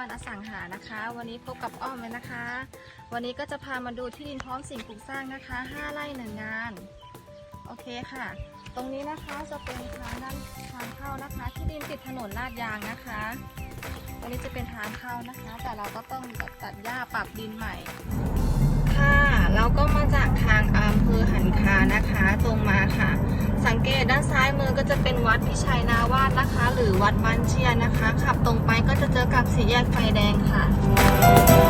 วันอสังหานะคะ วันนี้พบกับอ้อมเลยนะคะ วันนี้ก็จะพามาดูที่ดินพร้อมสิ่งปลูกสร้างนะคะ5ไร่หนึ่งงาน โอเคค่ะ ตรงนี้นะคะจะเป็นทางด้านทางเข้านะคะ ที่ดินติดถนนลาดยางนะคะตรงนี้จะเป็นทางเข้านะคะ แต่เราก็ต้องตัดหญ้าปรับดินใหม่ ค่ะ เราก็มาจากทาง อก็จะเป็นวัดพิชัยนาวาสนะคะ หรือวัดบ้านเชียนนะคะ ขับตรงไปก็จะเจอกับสี่แยกไฟแดงค่ะ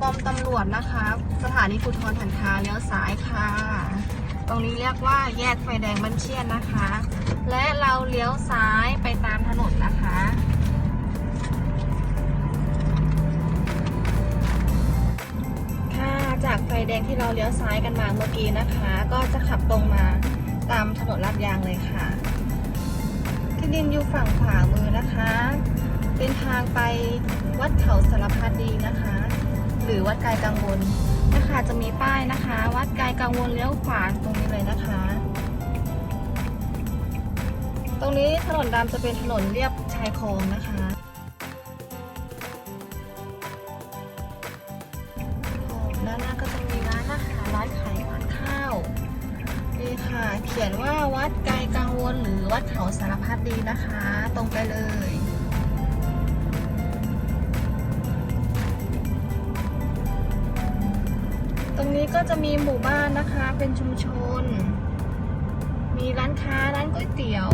ป้อมตำรวจนะคะ สถานีภูธรหันคาเลี้ยวซ้ายค่ะ ตรงนี้เรียกว่าแยกไฟแดงบันเชียนนะคะ และเราเลี้ยวซ้ายไปตามถนนนะคะค่ะจากไฟแดงที่เราเลี้ยวซ้ายกันมาเมื่อกี้นะคะ ก็จะขับตรงมาตามถนนลาดยางเลยค่ะ ที่ดินอยู่ฝั่งขวามือนะคะ เป็นทางไปวัดเขาสารพัดดีนะคะือวัดไกลกังวลนะคะจะมีป้ายนะคะ วัดไกลกังวลเลี้ยวขวาตรงนี้เลยนะคะ ตรงนี้ถนนดำจะเป็นถนนเรียบชายคลองนะคะด้านหน้าก็จะมีร้านอาหารร้านขายร้านข้าวนี่ค่ะ เขียนว่าวัดไกลกังวลหรือวัดเขาสารพัดดีนะคะ ตรงไปเลย รงนี้ก็จะมีหมู่บ้านนะคะเป็นชุมชน มีร้านค้าร้านก๋วยเตี๋ยว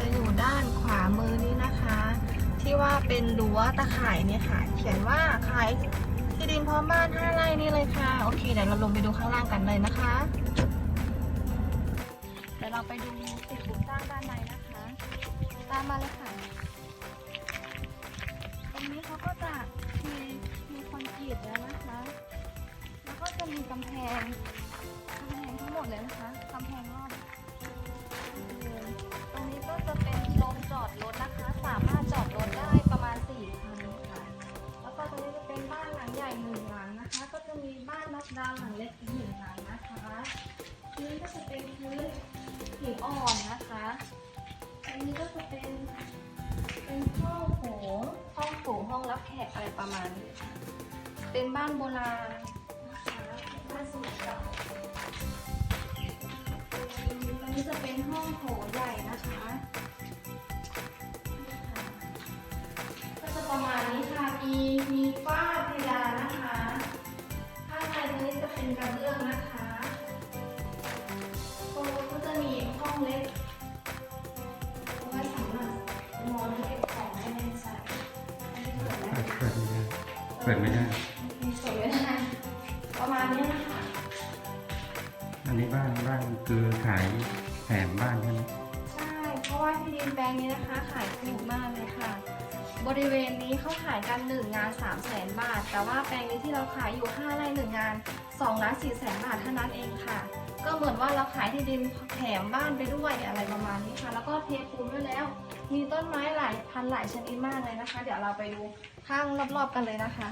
จะอยู่ด้านขวามือนี้นะคะ ที่ว่าเป็นรั้วตะข่ายเนี่ยค่ะ เขียนว่าขายที่ดินพร้อมบ้าน5ไร่นี่เลยค่ะ โอเคเดี๋ยวเราลงไปดูข้างล่างกันเลยนะคะเดี๋ยวเราไปดูสิ่งปลูกสร้างด้านในนะคะ ตามมาเลยค่ะ ตรงนี้เขาก็จะมีมีคอนกรีตแล้วนะคะ แล้วก็จะมีกำแพงกำแพงทั้งหมดเลยนะคะกำแพงร ดรถนะคะ สามารถจอดรถได้ประมาณ4คันค่ะ แล้วก็ตรงนี้จะเป็นบ้านหลังใหญ่หนึ่งหลังนะคะ ก็จะมีบ้านน็อกดาวหลังเล็กอีกหนึ่งหลังนะคะพื้นก็จะเป็นพื้นหินอ่อนนะคะอันนี้ก็จะเป็นเป็นห้องโถงห้องโถงห้องรับแขกอะไรประมาณนี้ค่ะเป็นบ้านโบราณนะคะบ้านสมัยเก่าอันนี้จะเป็นห้องโถงใหญ่ นนี้บ้านบ้านคือขายแถมบ้านใช่ไหมใช่ เพราะว่าที่ดินแปลงนี้นะคะ ขายถูกมากเลยค่ะ บริเวณนี้เขาขายกัน1งงาน3 0 0แสนบาท แต่ว่าแปลงนี้ที่เราขายอยู่5ไร่1งงาน2ล้าน4แสนบาทเท่านั้นเองค่ะ ก็เหมือนว่าเราขายที่ดินแถมบ้านไปด้วยอะไรประมาณนี้ค่ะ แล้วก็เทปูนไว้แล้ว มีต้นไม้หลายพันหลายชนิดมากเลยนะคะ เดี๋ยวเราไปดูข้างรอบๆกันเลยนะคะ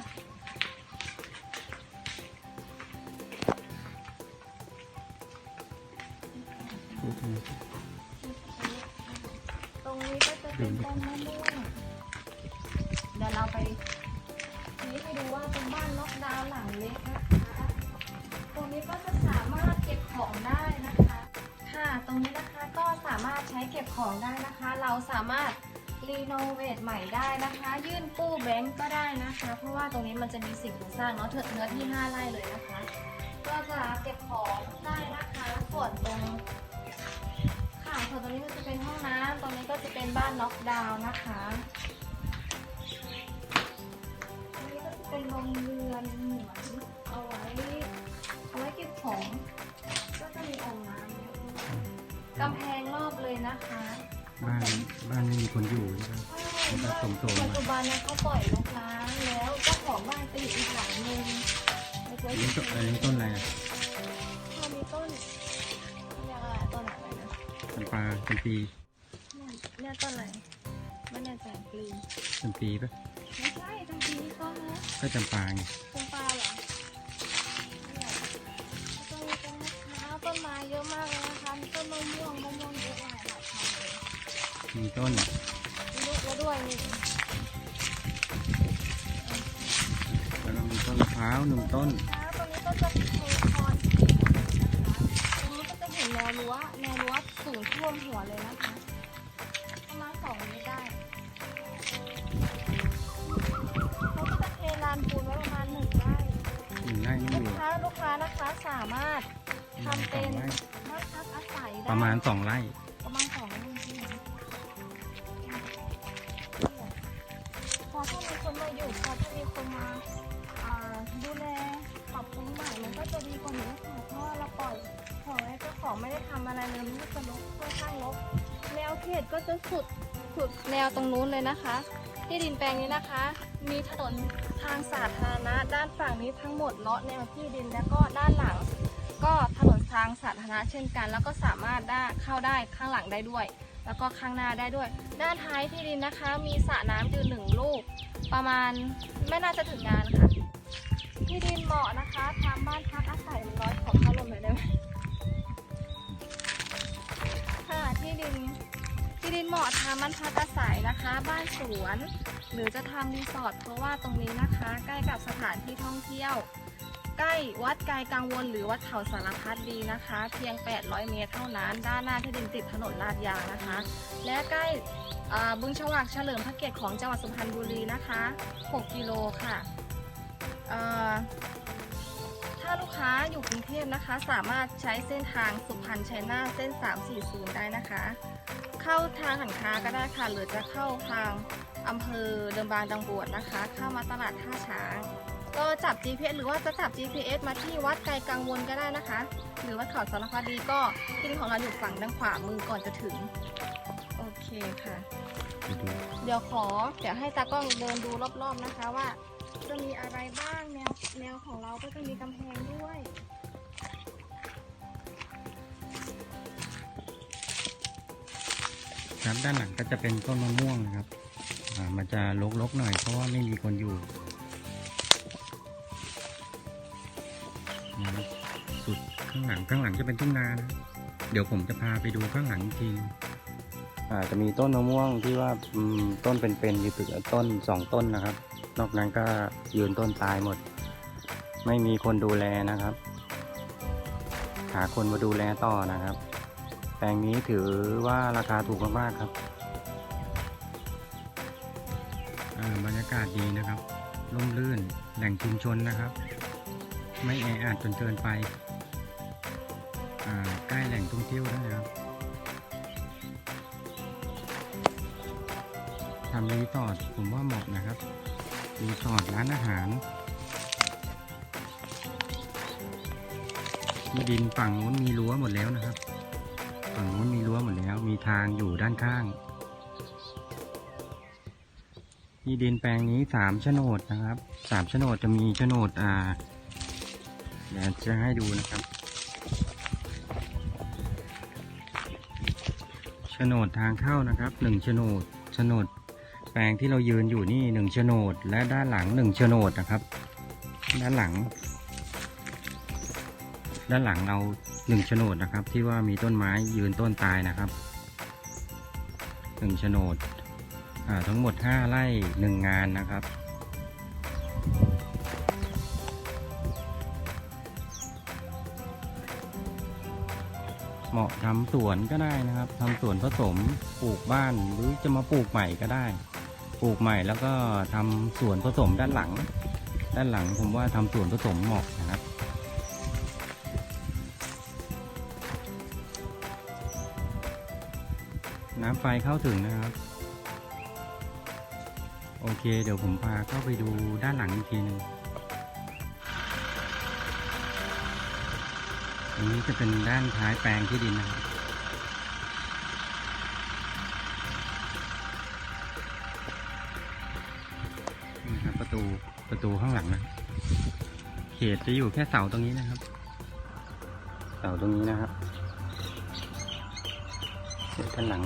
ตรงนี้ก็จะเป็นต้นมะม่วงเดี๋ยวเราไปชี้ให้ดูว่าเป็นบ้านล็อกดาวน์หลังเล็กนะคะ ตรงนี้ก็จะสามารถเก็บของได้นะคะ ค่ะตรงนี้นะคะก็สามารถใช้เก็บของได้นะคะ เราสามารถรีโนเวทใหม่ได้นะคะ ยื่นกู้แบงก์ก็ได้นะคะ เพราะว่าตรงนี้มันจะมีสิ่งปลูกสร้างเนาะเนื้อที่ 5 ไร่เลยนะคะ ก็จะเก็บของได้นะคะส่วนตรง ส่วนตรงนี้ก็จะเป็นห้องน้ำตรงนี้ก็จะเป็นบ้านน็อกดาวน์นะคะตรงนี้ก็จะเป็นโรงเรือนเหมือนเอาไว้เอาไว้เก็บของ ก็จะมีอ่างน้ำเยอะด้วยกำแพงรอบเลยนะคะ บ้านบ้านไม่มีคนอยู่ใช่ไหมใช่แล้วก็สมๆปัจจุบันเนี่ยเขาปล่อยนะคะแล้วเจ้าของบ้านไปอยู่อีกหลังหนึงเล็กอันๆนี้ต้นอันนี้ต้นอะไรอะมันมีต้น จำปาจำปีเนี่ยต้นอะไรไม่แน่ใจกรีจำปีปะไม่ใช่จำปีนี่ต้นนะก็จำปาไงต้นปลาเหรอเนี่ยต้นต้นมะพร้าวต้นไม้เยอะมากเลยนะคะมีต้นมะม่วงมะม่วงเยอะหลายหลายพันเลยมีต้นมีลูกแล้วด้วยนี่แล้วก็มีต้นมะพร้าวหนึ่งต้นแล้วตรงนี้ก็จะเป็นคอนนะคะตรงนี้ก็จะเห็น แนวรั้วแนวรั้วสูงท่วมหัวเลยนะคะประมาณสองเมตรได้เขาก็จะเทลานปูนไว้ประมาณหนึ่งไร่หนึ่งไร่นี่ลูอกยู่ค้าลูกค้านะคะสามารถทำเป็นสองไร่บ้านพักอาศัยได้ ประมาณสองไร่ ประมาณสองไร่ใช่ไหมพอถ้ามีคนมาอยู่พอถ้ามีคนมาอ่าดูแลปรับปรุงใหม่มันก็จะดีกว่านี้ค่ะ ของไม่ได้ทำอะไรเลยมันก็จะลกค่อนข้างลกแนวเขตก็จะสุดสุดแนวตรงนู้นเลยนะคะ ที่ดินแปลงนี้นะคะ มีถนนทางสาธารณะด้านฝั่งนี้ทั้งหมดเลาะแนวที่ดินแล้วก็ด้านหลัง ก็ถนนทางสาธารณะเช่นกัน แล้วก็สามารถได้เข้าได้ข้างหลังได้ด้วย แล้วก็ข้างหน้าได้ด้วย ด้านท้ายที่ดินนะคะ มีสระน้ำอยู่หนึ่งลูก ประมาณไม่น่าจะถึงงานค่ะที่ดินเหมาะนะคะทำบ้านพักอาศัยมันร้อยขอเข้าลมหน่อยได้ไหม ที่ดินที่ดินเหมาะทำบ้านพักอาศัยนะคะ บ้านสวน หรือจะทำรีสอร์ทเพราะว่าตรงนี้นะคะ ใกล้กับสถานที่ท่องเที่ยว ใกล้วัดไกลกังวลหรือวัดเขาสารพัดดีนะคะ เพียง 800 เมตรเท่านั้น ด้านหน้าที่ดินติดถนนลาดยางนะคะ และใกล้บึงฉวากเฉลิมพระเกียรติของจังหวัดสุพรรณบุรีนะคะ 6 กิโลค่ะ ถ้าลูกค้าอยู่กรุงเทพนะคะ สามารถใช้เส้นทางสุพรรณชัยนาทเส้น 340 ได้นะคะ เข้าทางหันคาก็ได้ค่ะ หรือจะเข้าทางอำเภอเดิมบางดังบวชนะคะ เข้ามาตลาดท่าช้าง ก็จับ GPS หรือว่าจะจับ GPS มาที่วัดไกลกังวลก็ได้นะคะ หรือวัดเขาสารพัดดีก็ที่ดินของเราอยู่ฝั่งด้านขวามือก่อนจะถึง โอเคค่ะไปดูเดี๋ยวขอเดี๋ยวให้ตากล้องเดินดูรอบๆนะคะว่า จะมีอะไรบ้างแนวแนวของเราก็จะมีกำแพงด้วย ครับด้านหลังก็จะเป็นต้นมะม่วงนะครับอ่ามันจะรกๆหน่อยเพราะว่าไม่มีคนอยู่นะครับสุดข้างหลังข้างหลังจะเป็นทุ่งนานะเดี๋ยวผมจะพาไปดูข้างหลังอีกทีนึงอ่าจะมีต้นมะม่วงที่ว่าอืมต้นเป็นๆอยู่ตึกต้นสองต้นนะครับ นอกนั้นก็ยืนต้นตายหมด ไม่มีคนดูแลนะครับ หาคนมาดูแลต่อนะครับ แปลงนี้ถือว่าราคาถูกมากๆครับบรรยากาศดีนะครับร่มรื่นแหล่งชุมชนนะครับ ไม่แออัดจนเกินไปใกล้แหล่งท่องเที่ยวด้วยนะครับทำรีสอร์ทผมว่าเหมาะนะครับ รีสอร์ทร้านอาหาร ที่ดินฝั่งนู้นมีรั้วหมดแล้วนะครับ ฝั่งนู้นมีรั้วหมดแล้ว มีทางอยู่ด้านข้าง ที่ดินแปลงนี้สามโฉนดนะครับสามโฉนดจะมีโฉนดอ่าเดี๋ยวจะให้ดูนะครับโฉนดทางเข้านะครับหนึ่งโฉนดโฉนด ปลงที่เรายืนอยู่นี่หนึ่งโฉนด และด้านหลังหนึ่งโฉนดนะครับ ด้านหลัง ด้านหลังเราหนึ่งโฉนดนะครับ ที่ว่ามีต้นไม้ยืนต้นตายนะครับหนึ่งโฉนดทั้งหมดห้าไร่หนึ่งงานนะครับเหมาะทำสวนก็ได้นะครับทำสวนผสมปลูกบ้านหรือจะมาปลูกใหม่ก็ได้ ปลูกใหม่แล้วก็ทำสวนผสมด้านหลัง ด้านหลังผมว่าทำสวนผสมเหมาะนะครับ น้ำไฟเข้าถึงนะครับ โอเค เดี๋ยวผมพาเข้าไปดูด้านหลังอีกทีหนึงตรงนี้จะเป็นด้านท้ายแปลงที่ดินนะครับ ตูประตูข้างหลังนะ เขตจะอยู่แค่เสาตรงนี้นะครับ เสาตรงนี้นะครับเขตด้านหลัง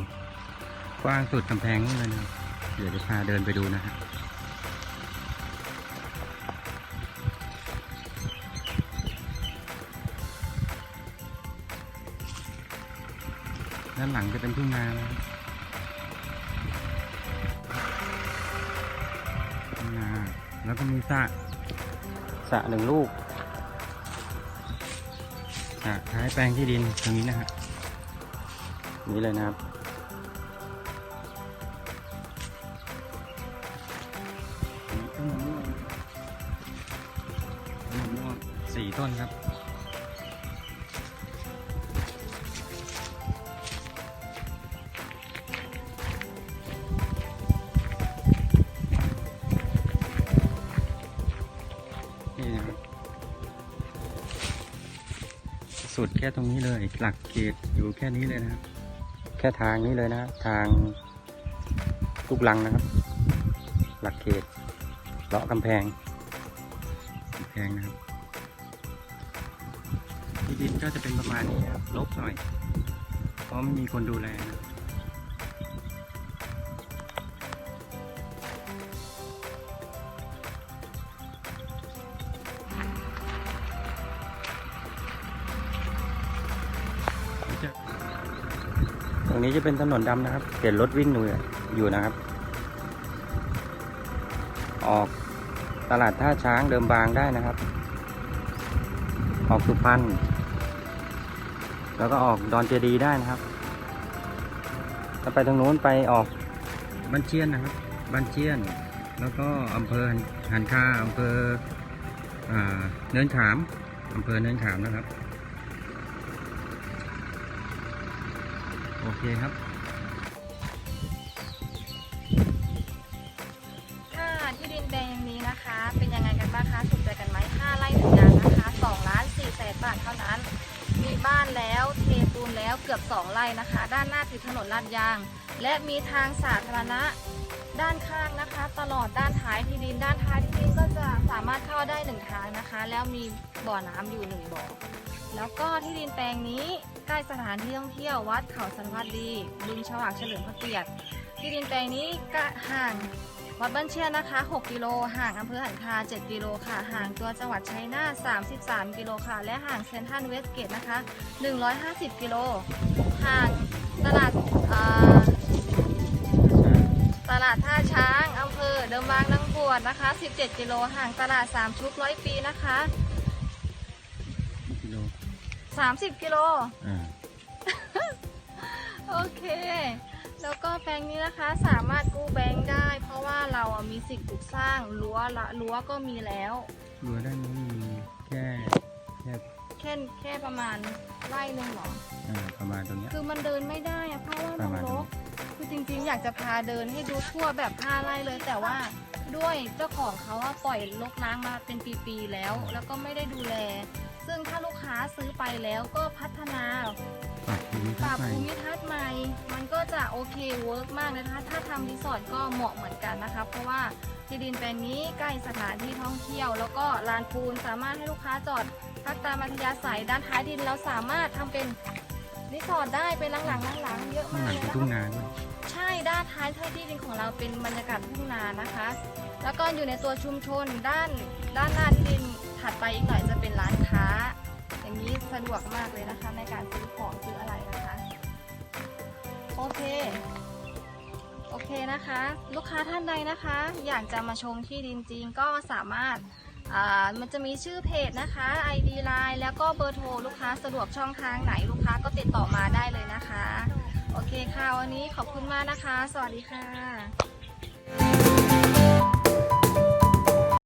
กว้างสุดกำแพงนู่นเลยนะครับเดี๋ยวจะพาเดินไปดูนะฮะด้านหลังจะเป็นทุ่งนานะครับ แล้วก็มีสระสระหนึ่งลูกสระท้ายแปลงที่ดินตรงนี้นะฮะนี้เลยนะครับต้นมะม่วงต้นมะม่วงสี่ต้นครับ สุดแค่ตรงนี้เลย หลักเกตอยู่แค่นี้เลยนะครับ แค่ทางนี้เลยนะ ทางลูกลังนะครับ หลักเขตเลาะกำแพงกำแพงนะครับที่ดินก็จะเป็นประมาณนี้ครับลบหน่อย เพราะไม่มีคนดูแลนะ รงนี้จะเป็นถนนดำนะครับเห็นรถวิ่งอยู่อยู่นะครับ ออกตลาดท่าช้างเดิมบางได้นะครับ ออกสุพรรณแล้วก็ออกดอนเจดีย์ได้นะครับถ้าไปทางโน้นไปออกบ้านเชียนนะครับบ้านเชียน แล้วก็อำเภอหันคาอำเภออเนินขามอำเภอเนินขามนะครับ โอเคครับค่ะที่ดินแดงนี้นะคะ เป็นยังไงกันบ้างคะถูกใจกันไหม5ไร่หนึ่งงานนะคะ2ล้าน4แสนบาทเท่านั้น มีบ้านแล้วเทปูนแล้วเกือบ 2ไร่นะคะ ด้านหน้าติดถนนลาดยาง และมีทางสาธารณะด้านข้างนะคะ ตลอดด้านท้ายที่ดิน ด้านท้ายที่ดินก็จะสามารถเข้าได้หนึ่งทางนะคะ แล้วมีบ่อน้ำอยู่หนึ่งบ่อ แล้วก็ที่ดินแปลงนี้ใกล้สถานที่ท่องเที่ยววัดเขาสันพัดดีบึงฉวากเฉลิมพระเกียรติที่ดินแปลงนี้ก็ห่างวัดบ้านเชียนนะคะ 6 กิโล ห่างอำเภอหันคา 7 กิโลค่ะ ห่างตัวจังหวัดชัยนาท33 กิโลค่ะ และห่างเซนทรัลเวสเกตนะคะ 150 กิโล ห่างตลาดตลาดท่าช้างอำเภอเดิมบางนางบวชนะคะ 17 กิโล ห่างตลาด3ชุกร้อยปีนะคะ โล30กิโล อ่าโอเค แล้วก็แปลงนี้นะคะสามารถกู้แบงค์ได้ เพราะว่าเราอะมีสิ่งปลูกสร้างรั้วละรั้วก็มีแล้ว รั้วด้านนี้มีแค่แค่แค่แค่ประมาณไร่หนึ่งเหรอ อ่าประมาณตรงเนี้ย คือมันเดินไม่ได้อะเพราะว่าปมัระนมาณรนี้กคือจริงๆ อยากจะพาเดินให้ดูทั่วแบบห้าไร่เลย แต่ว่าด้วยเจ้าของเขาอะปล่อยรกล้างมาเป็นปีๆแล้ว แล้วก็ไม่ได้ดูแล ซึ่งถ้าลูกค้าซื้อไปแล้วก็พัฒนาปรับภูมิปทัรัศบน์ใหม่ภูมิทัศน์ใหม่ มันก็จะโอเคเวิร์กมากเลยนะคะ ถ้าทำรีสอร์ทก็เหมาะเหมือนกันนะคะ เพราะว่าที่ดินแปลงนี้ใกล้สถานที่ท่องเที่ยว แล้วก็ลานปูนสามารถให้ลูกค้าจอดพักตามอัธยาศัยด้านท้ายดินเราสามารถทำเป็นรีสอร์ทได้เป็นหลังๆหลังๆเยอะข้างมากหลังเลยเป็นนะทุ่งคะ นาด้วยใช่ด้านท้ายที่ดินของเราเป็นบรรยากาศทุ่งนานะคะ แล้วก็อยู่ในตัวชุมชนด้านด้านหน้าที่ดิน อย่างนี้สะดวกมากเลยนะคะ ในการซื้อของซื้ออะไรนะคะ โอเค โอเคนะคะ ลูกค้าท่านใดนะคะ อยากจะมาชมที่ดินจริงก็สามารถมันจะมีชื่อเพจนะคะ ID Line แล้วก็เบอร์โทรลูกค้าสะดวกช่องทางไหนลูกค้าก็ติดต่อมาได้เลยนะคะ โอเคค่ะ วันนี้ขอบคุณมากนะคะ สวัสดีค่ะ